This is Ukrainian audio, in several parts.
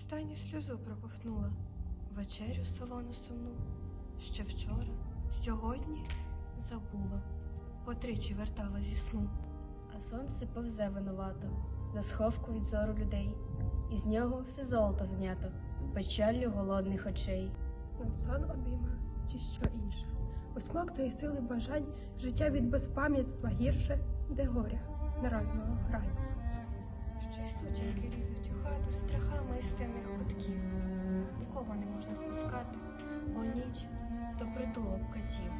останню сльозу проковтнула, вечерю солону сумну, ще вчора, сьогодні забула, потричі вертала зі сну. А сонце повзе винувато, за сховку від зору людей, і з нього все золото знято, печаллю голодних очей. Знов сон обійма чи що інше. У смак тої сили бажань життя від безпам'ятства гірше, де горя народного грань. Сутінки лізуть у хату страхами із темних кутків. Нікого не можна впускати, бо ніч то притулок катів.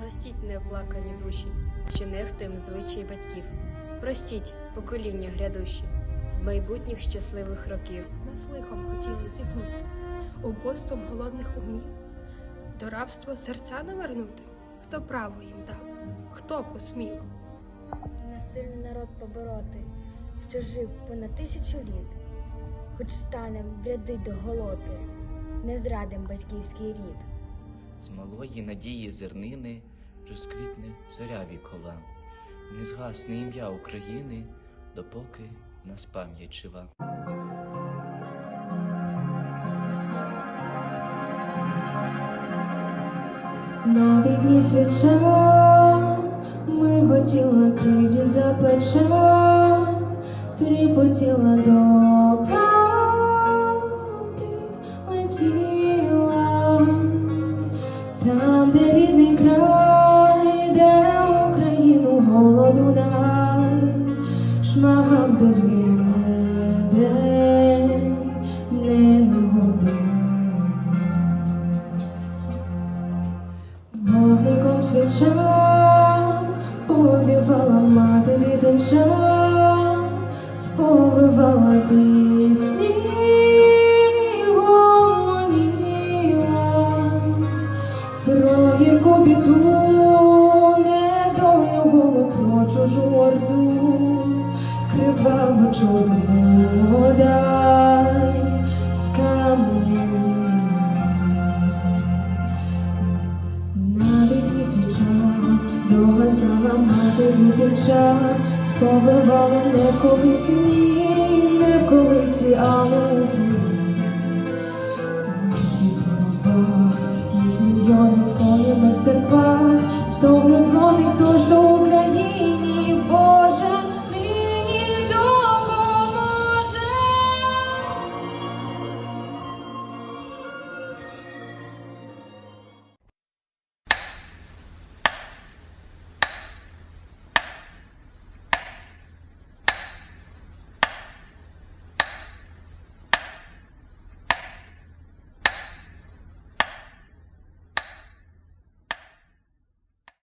Простіть неоплакані душі, що нехтуєм звичаї батьків. Простіть покоління грядущі з майбутніх щасливих років. Нас лихом хотіли зігнути, убоством голодних умів, до рабства серця навернути. Хто право їм дав, хто посмів? Насильний народ побороти, що жив понад тисячу літ, хоч станем в ряди до голоти, не зрадим батьківський рід. З малої надії зернини розквітне зоря вікова, не згасне ім'я України, допоки нас пам'ять жива. Навіть дні свіча, ми хотіли кривді за плеча, тріпотіла до правди летіла, там, де рідний край, де Україну голоду най, шмагав до не день, не годин. Вогником свіча повівала мати дитинча, сповивала пісні, про гірку біду, недолю голу про чужу орду, криваву чорну догасала мати дитинча, сповивала не в колисі, ні, не в колисі, але у